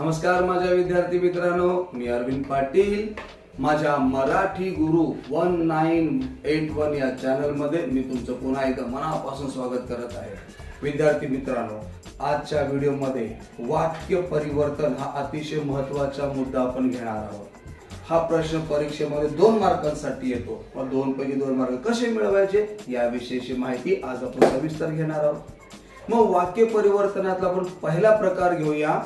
नमस्कार माझ्या विद्यार्थी मित्रांनो मी अरविंद पाटील माझ्या मराठी गुरु वन नाईन एट वन या चॅनलमध्ये मी तुमचं पुन्हा एकदा मनापासून स्वागत करत आहे. विद्यार्थी मित्रांनो आजच्या व्हिडिओमध्ये वाक्य परिवर्तन हा अतिशय महत्त्वाचा मुद्दा आपण घेणार आहोत. हा प्रश्न परीक्षेमध्ये दोन मार्कांसाठी येतो. पण दोन पैकी दोन मार्क कसे मिळवायचे याविषयीची माहिती आज आपण सविस्तर घेणार आहोत. मग वाक्य परिवर्तनातला आपण पहिला प्रकार घेऊया.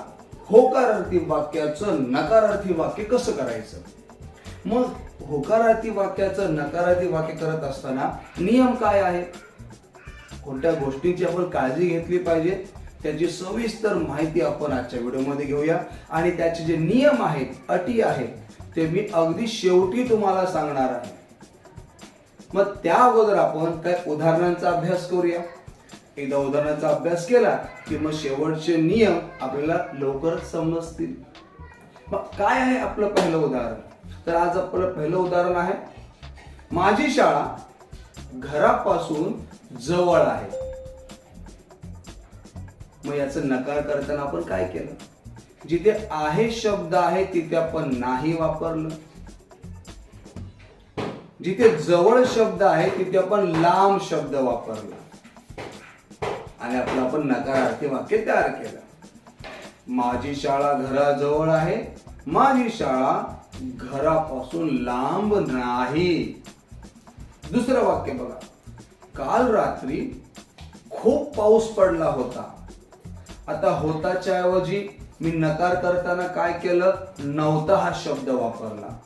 होकारार्थी वाक्याचं नकारार्थी वाक्य कसं करायचं? मग होकारार्थी वाक्याचं नकारार्थी वाक्य करत असताना नियम काय आहे? कोणत्या गोष्टींची आपण काळजी घेतली पाहिजे? त्याची सविस्तर माहिती आपण आजच्या व्हिडिओमध्ये घेऊया. आणि त्याचे जे नियम आहेत अटी आहेत ते मी अगदी शेवटी तुम्हाला सांगणार आहे. मग त्या अगोदर आपण काय उदाहरणांचा अभ्यास करूया. एकदा उदाहरणाचा अभ्यास केला की मग शेवटचे नियम आपल्याला लवकर समजतील. मग काय आहे आपलं पहिलं उदाहरण? तर आज आपलं पहिलं उदाहरण आहे माझी शाळा घरापासून जवळ आहे. मग याचं नकार करताना आपण काय केलं? जिथे आहे शब्द आहे तिथे आपण नाही वापरलं. जिथे जवळ शब्द आहे तिथे आपण लांब शब्द वापरला. आणि आपला आपण नकारार्थी वाक्य तयार केलं. माझी शाळा घराजवळ आहे. माझी शाळा घरापासून लांब नाही. दुसरं वाक्य बघा. काल रात्री खूप पाऊस पडला होता. आता होताच्या ऐवजी मी नकार करताना काय केलं? नव्हता हा शब्द वापरला.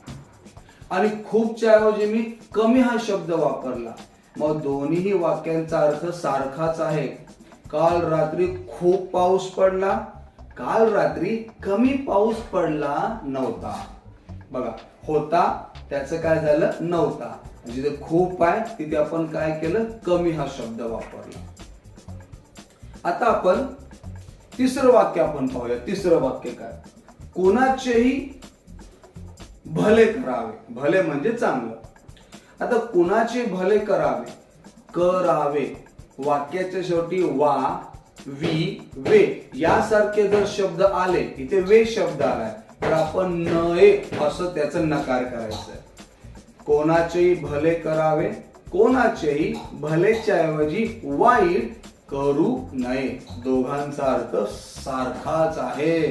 आणि खूपच्या ऐवजी मी कमी हा शब्द वापरला. मग दोन्हीही वाक्यांचा अर्थ सारखाच आहे. काल रात्री खूप पाऊस पडला. काल रात्री कमी पाऊस पडला नव्हता. बघा होता त्याचं काय झालं? नव्हता. म्हणजे जिथे खूप आहे तिथे आपण काय केलं? कमी हा शब्द वापरला. आता आपण तिसरं वाक्य आपण पाहूया. तिसरं वाक्य काय? कोणाचेही भले करावे. भले म्हणजे चांगलं. आता कुणाचे भले करावे? करावे. वाक्याच्या शेवटी वा वी वे. यासारखे जर शब्द आले इथे वे शब्द आलाय तर आपण नये असं त्याचं नकार करायचं कोणाचेही भले करावे कोणाचेही भलेच्या ऐवजी वाईट करू नये. दोघांचा अर्थ सारखाच आहे.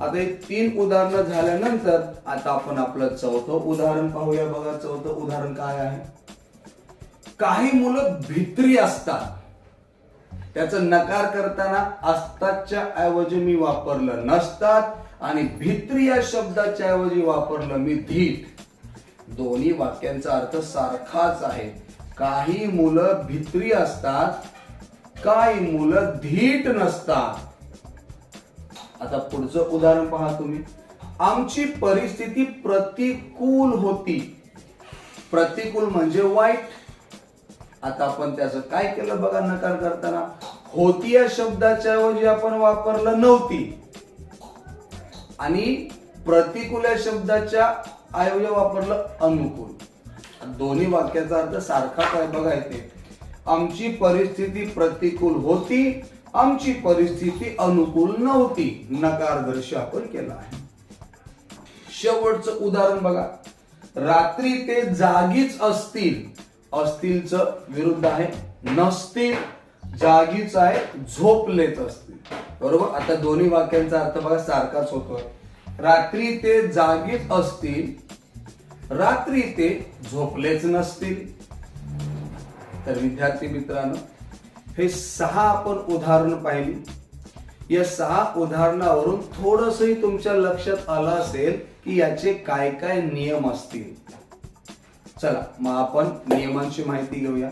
आता हे तीन उदाहरणं झाल्यानंतर आता आपण आपलं चौथं उदाहरण पाहूया बघा. चौथं उदाहरण काय आहे? काही मुलं भित्री असतात. त्याचा नकार करताना असतातच्या ऐवजी मी वापरलं नसतात आणि भित्री या शब्दाच्या ऐवजी वापरलं मी धीट दोन्ही वाक्यांचा अर्थ सारखाच आहे. काही मुलं भित्री असतात काही मुलं धीट नसतात. आता पुढचं उदाहरण पहा तुम्ही. आमची परिस्थिती प्रतिकूल होती. प्रतिकूल म्हणजे वाईट. आता आपण त्याचं काय केलं बघा नकार करताना? होती या शब्दाच्या ऐवजी आपण वापरलं नव्हती. आणि प्रतिकूल या शब्दाच्या ऐवजी वापरलं अनुकूल. दोन्ही वाक्याचा अर्थ सारखाच आहे बघा इथे. आमची परिस्थिती प्रतिकूल होती आमची परिस्थिती अनुकूल नव्हती. नकारदर्शी आपण केला आहे. शेवटचं उदाहरण बघा. रात्री ते जागीच असतील. असतीलच विरुद्ध आहे. नसतील जागीच आहे झोपलेच असतील. बरोबर? आता दोन्ही वाक्यांचा अर्थ बघा सारखाच होतोय. रात्री ते जागीच असतील रात्री ते झोपलेच नसतील. तर विद्यार्थी मित्रांनो हे सहा आपण उदाहरण पाहिली. या सहा उदाहरणावरून थोडसही तुमच्या लक्षात आलं असेल की याचे काय काय नियम असतील. चला मग आपण नियमांची माहिती घेऊया.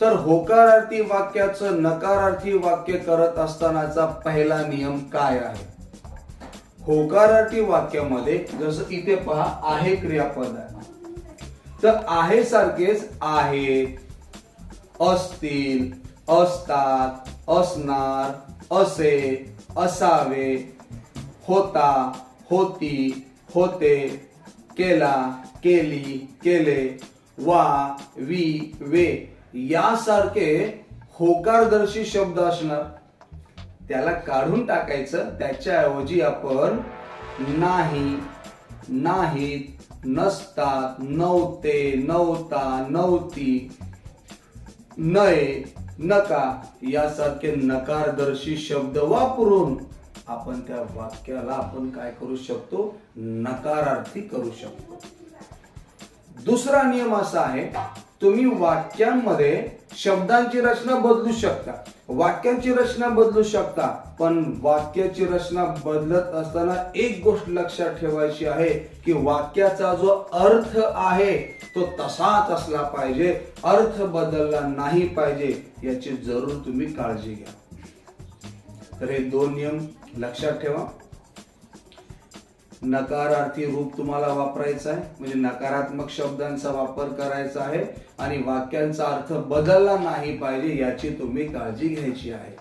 तर होकारार्थी वाक्याचं नकारार्थी वाक्य करत असतानाचा पहिला नियम काय आहे? होकारार्थी वाक्यामध्ये जसं इथे पहा आहे क्रियापद आहे. तर आहे सारखेच आहेत असतील असतात असणार असे असावे होता होती होते केला केली केले वा वी वे. यासारखे होकारदर्शी शब्द असणार. त्याला काढून टाकायचं त्याच्याऐवजी आपण नाही नाहीत नसतात नव्हते नव्हता नव्हती नये नका यासारखे नकारदर्शी शब्द वापरून आपण त्या वाक्याला आपण काय करू शकतो? नकारार्थी करू शकतो. दुसरा नियम असा आहे तुम्ही वाक्यांमध्ये शब्दांची रचना बदलू शकता. वाक्यांची रचना बदलू शकता पण वाक्याची रचना बदलत असताना एक गोष्ट लक्षात ठेवायची आहे की वाक्याचा जो अर्थ आहे तो तसाच असला पाहिजे. अर्थ बदलला नाही पाहिजे याची जरूर तुम्ही काळजी घ्या. तर हे दोन नियम लक्षात ठेवा. नकारार्थी रूप तुम्हाला वापरायचं आहे. म्हणजे नकारात्मक शब्दांचा वापर करायचा आहे आणि वाक्यांचा अर्थ बदलला नाही पाहिजे याची तुम्ही काळजी घ्यायची आहे.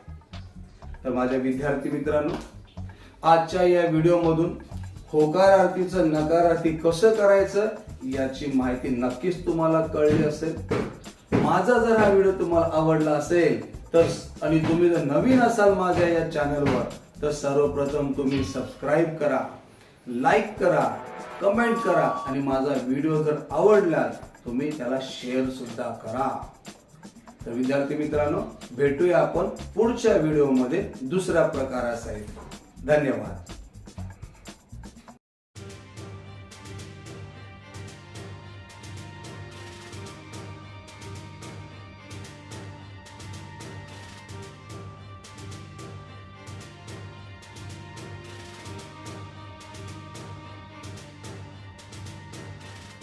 तर माझ्या विद्यार्थी मित्रांनो आजच्या या व्हिडिओमधून होकारार्थीचं नकारार्थी कसं करायचं याची माहिती नक्कीच तुम्हाला कळली असेल. माझा जर हा व्हिडिओ तुम्हाला आवडला असेल तर आणि तुम्ही जर नवीन असाल माझ्या या चॅनलवर तर सर्वप्रथम तुम्ही सबस्क्राईब करा. लाईक करा कमेंट करा आणि माझा व्हिडिओ जर आवडला तुम्ही त्याला शेअर सुद्धा करा. तर विद्यार्थी मित्रांनो भेटूया आपण पुढच्या व्हिडिओमध्ये दुसऱ्या प्रकारासहित. धन्यवाद.